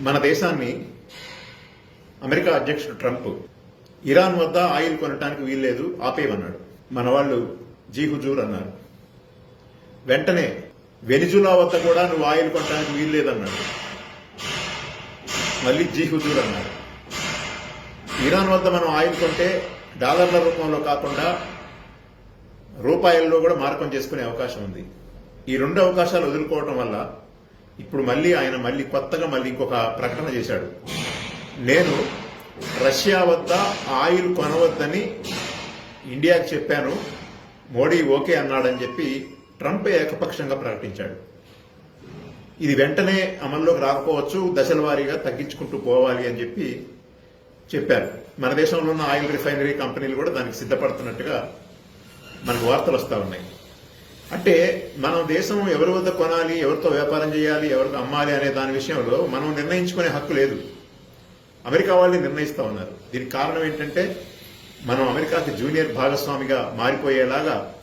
మన దేశాన్ని అమెరికా అధ్యక్షుడు ట్రంప్ ఇరాన్ వద్ద ఆయిల్ కొనటానికి వీల్లేదు ఆపేయమన్నాడు. మన వాళ్ళు జీ హుజూర్ అన్నారు. వెంటనే వెనిజులా వద్ద కూడా నువ్వు ఆయిల్ కొనడానికి వీల్లేదన్నాడు. మళ్ళీ జీ హుజూర్ అన్నారు. ఇరాన్ వద్ద మనం ఆయిల్ కొంటే డాలర్ల రూపంలో కాకుండా రూపాయల్లో కూడా మార్కం చేసుకునే అవకాశం ఉంది. ఈ రెండు అవకాశాలు వదులుకోవడం వల్ల ఇప్పుడు మళ్ళీ ఆయన మళ్ళీ కొత్తగా మళ్ళీ ఇంకొక ప్రకటన చేశాడు. నేను రష్యా వద్ద ఆయిల్ కొనవద్దని ఇండియాకి చెప్పాను. మోడీ ఓకే అన్నాడని చెప్పి ట్రంప్ ఏకపక్షంగా ప్రకటించాడు. ఇది వెంటనే అమల్లోకి రాకపోవచ్చు దశల వారీగా తగ్గించుకుంటూ పోవాలి అని చెప్పి చెప్పారు. మన దేశంలో ఉన్న ఆయిల్ రిఫైనరీ కంపెనీలు కూడా దానికి సిద్ధపడుతున్నట్టుగా మనకు వార్తలు వస్తూ ఉన్నాయి. అంటే మనం దేశం ఎవరి వద్ద కొనాలి ఎవరితో వ్యాపారం చేయాలి ఎవరితో అమ్మాలి అనే దాని విషయంలో మనం నిర్ణయించుకునే హక్కు లేదు. అమెరికా వాళ్ళు నిర్ణయిస్తూ ఉన్నారు. దీనికి కారణం ఏంటంటే మనం అమెరికాకి జూనియర్ భాగస్వామిగా మారిపోయేలాగా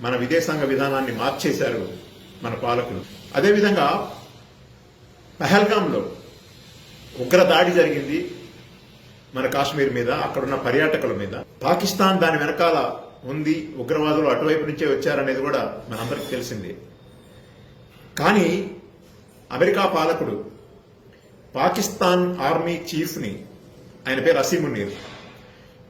మన విదేశాంగ విధానాన్ని మార్చేశారు మన పాలకులు. అదేవిధంగా పహల్గాంలో ఉగ్ర దాడి జరిగింది మన కాశ్మీర్ మీద అక్కడున్న పర్యాటకుల మీద. పాకిస్తాన్ దాని వెనకాల ఉంది ఉగ్రవాదులు అటువైపు నుంచే వచ్చారనేది కూడా మనందరికీ తెలిసింది. కానీ అమెరికా పాలకుడు పాకిస్తాన్ ఆర్మీ చీఫ్ని ఆయన పేరు అసీమున్నీర్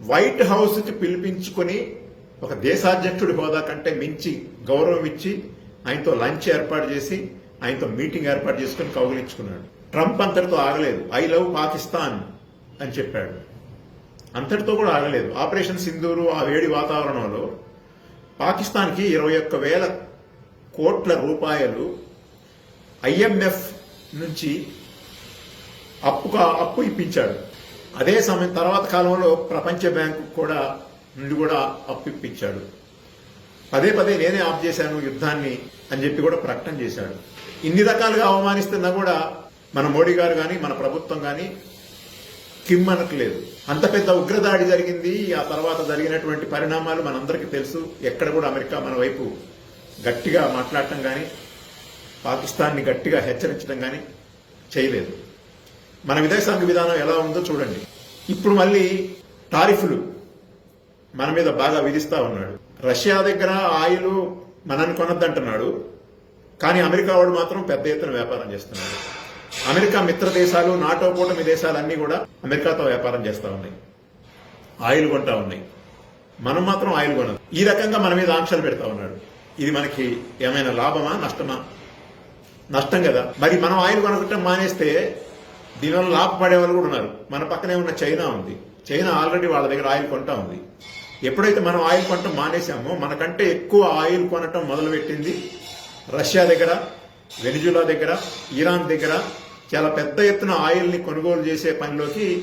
వైట్ హౌస్కి పిలిపించుకొని ఒక దేశాధ్యక్షుడి హోదా కంటే మించి గౌరవం ఇచ్చి ఆయనతో లంచ్ ఏర్పాటు చేసి ఆయనతో మీటింగ్ ఏర్పాటు చేసుకుని కౌగిలించుకున్నాడు. ట్రంప్ అంతటితో ఆగలేదు. ఐ లవ్ పాకిస్తాన్ అని చెప్పాడు. అంతటితో కూడా ఆగలేదు. ఆపరేషన్ సింధూరు ఆ వేడి వాతావరణంలో పాకిస్తాన్కి ఇరవై ఒక్క వేల కోట్ల రూపాయలు ఐఎంఎఫ్ నుంచి అప్పుగా అప్పు ఇప్పించాడు. అదే సమయం తర్వాత కాలంలో ప్రపంచ బ్యాంకు కూడా నుండి కూడా అప్పు ఇప్పించాడు. పదే పదే నేనే ఆఫ్ చేశాను యుద్ధాన్ని అని చెప్పి కూడా ప్రకటన చేశాడు. ఇన్ని రకాలుగా అవమానిస్తున్నా కూడా మన మోడీ గారు కానీ మన ప్రభుత్వం కానీ కిమ్మనట్లేదు అంత పెద్ద ఉగ్రదాడి జరిగింది. ఆ తర్వాత జరిగినటువంటి పరిణామాలు మనందరికీ తెలుసు. ఎక్కడ కూడా అమెరికా మన వైపు గట్టిగా మాట్లాడటం కానీ పాకిస్తాన్ని గట్టిగా హెచ్చరించడం కానీ చేయలేదు. మన విదేశాంగ విధానం ఎలా ఉందో చూడండి. ఇప్పుడు మళ్ళీ టారిఫ్లు మన మీద బాగా విధిస్తా ఉన్నాడు. రష్యా దగ్గర ఆయిల్ మనని కొనద్దంటున్నాడు. కానీ అమెరికా వాడు మాత్రం పెద్ద ఎత్తున వ్యాపారం చేస్తున్నాడు. అమెరికా మిత్ర దేశాలు నాటో కూటమి దేశాలన్నీ కూడా అమెరికాతో వ్యాపారం చేస్తూ ఉన్నాయి. ఆయిల్ కొంటా ఉన్నాయి. మనం మాత్రం ఆయిల్ కొనదు. ఈ రకంగా మన మీద ఆంక్షలు పెడతా ఉన్నాడు. ఇది మనకి ఏమైనా లాభమా నష్టమా? నష్టం కదా. మరి మనం ఆయిల్ కొనకుండా మానేస్తే దీనివల్ల లాభపడే వాళ్ళు కూడా ఉన్నారు. మన పక్కనే ఉన్న చైనా ఉంది. చైనా ఆల్రెడీ వాళ్ళ దగ్గర ఆయిల్ కొంటా ఉంది. ఎప్పుడైతే మనం ఆయిల్ కొనటం మానేసామో మనకంటే ఎక్కువ ఆయిల్ కొనటం మొదలుపెట్టింది రష్యా దగ్గర వెనిజులా దగ్గర ఇరాన్ దగ్గర చాలా పెద్ద ఎత్తున ఆయిల్ని కొనుగోలు చేసే పనిలోకి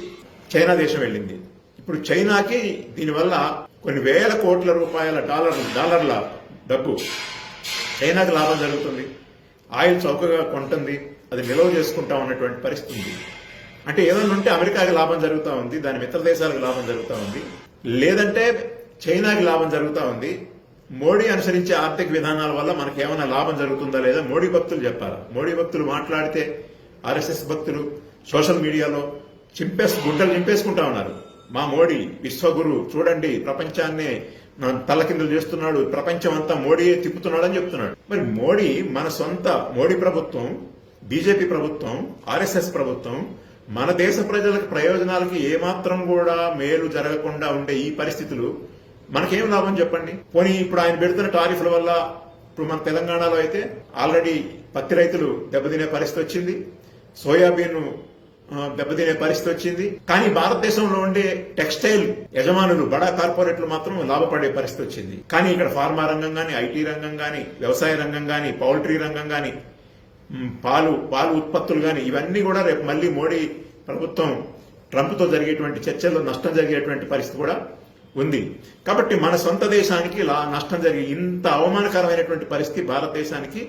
చైనా దేశం వెళ్ళింది. ఇప్పుడు చైనాకి దీనివల్ల కొన్ని వేల కోట్ల రూపాయల డాలర్ డాలర్ల డబ్బు చైనాకి లాభం జరుగుతుంది. ఆయిల్ చౌకగా కొంటుంది. అది నిల్వ చేసుకుంటా ఉన్నటువంటి పరిస్థితి ఉంది. అంటే ఏదైనా ఉంటే అమెరికాకి లాభం జరుగుతూ ఉంది దాని మిత్ర దేశాలకు లాభం జరుగుతూ ఉంది. లేదంటే చైనాకి లాభం జరుగుతూ ఉంది. మోడీ అనుసరించే ఆర్థిక విధానాల వల్ల మనకి ఏమైనా లాభం జరుగుతుందా లేదా మోడీ భక్తులు చెప్పాలా? మోడీ భక్తులు మాట్లాడితే ఆర్ఎస్ఎస్ భక్తులు సోషల్ మీడియాలో చింపేసి గుడ్డలు నింపేసుకుంటా ఉన్నారు. మా మోడీ విశ్వగురు చూడండి ప్రపంచాన్ని తలకిందులు చేస్తున్నాడు ప్రపంచం అంతా మోడీయే తిప్పుతున్నాడని చెప్తున్నాడు. మరి మోడీ మన సొంత మోడీ ప్రభుత్వం బీజేపీ ప్రభుత్వం ఆర్ఎస్ఎస్ ప్రభుత్వం మన దేశ ప్రజలకు ప్రయోజనాలకి ఏమాత్రం కూడా మేలు జరగకుండా ఉండే ఈ పరిస్థితులు మనకేం లాభం చెప్పండి? పోనీ ఇప్పుడు ఆయన పెడుతున్న టారిఫ్ల వల్ల ఇప్పుడు మన తెలంగాణలో అయితే ఆల్రెడీ పత్తి రైతులు దెబ్బతినే పరిస్థితి వచ్చింది. సోయాబీన్ దెబ్బతినే పరిస్థితి వచ్చింది. కానీ భారతదేశంలో ఉండే టెక్స్టైల్ యజమానులు బడా కార్పొరేట్లు మాత్రం లాభపడే పరిస్థితి వచ్చింది. కానీ ఇక్కడ ఫార్మా రంగం కానీ ఐటీ రంగం కానీ వ్యవసాయ రంగం కానీ పౌల్ట్రీ రంగం కానీ పాలు పాలు ఉత్పత్తులు కానీ ఇవన్నీ కూడా రేపు మళ్ళీ మోడీ ప్రభుత్వం ట్రంప్తో జరిగేటువంటి చర్చల్లో నష్టం జరిగేటువంటి పరిస్థితి కూడా ఉంది. కాబట్టి మన సొంత దేశానికి నష్టం జరిగి ఇంత అవమానకరమైనటువంటి పరిస్థితి భారతదేశానికి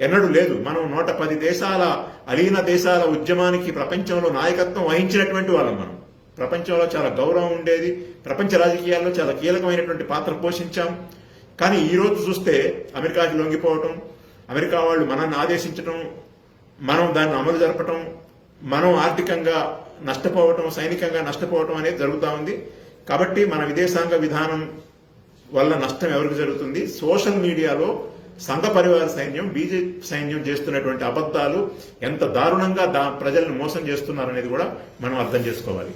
ఎన్నడూ లేదు. మనం నూట పది దేశాల అలీన దేశాల ఉద్యమానికి ప్రపంచంలో నాయకత్వం వహించినటువంటి వాళ్ళం మనం. ప్రపంచంలో చాలా గౌరవం ఉండేది. ప్రపంచ రాజకీయాల్లో చాలా కీలకమైనటువంటి పాత్ర పోషించాం. కానీ ఈరోజు చూస్తే అమెరికాకి లొంగిపోవటం అమెరికా వాళ్ళు మనల్ని ఆదేశించడం మనం దాన్ని అమలు జరపటం మనం ఆర్థికంగా నష్టపోవటం సైనికంగా నష్టపోవటం అనేది జరుగుతూ ఉంది. కాబట్టి మన విదేశాంగ విధానం వల్ల నష్టం ఎవరికి జరుగుతుంది? సోషల్ మీడియాలో సంఘ పరివార సైన్యం బీజేపీ సైన్యం చేస్తున్నటువంటి అబద్ధాలు ఎంత దారుణంగా దా ప్రజలను మోసం చేస్తున్నారనేది కూడా మనం అర్థం చేసుకోవాలి.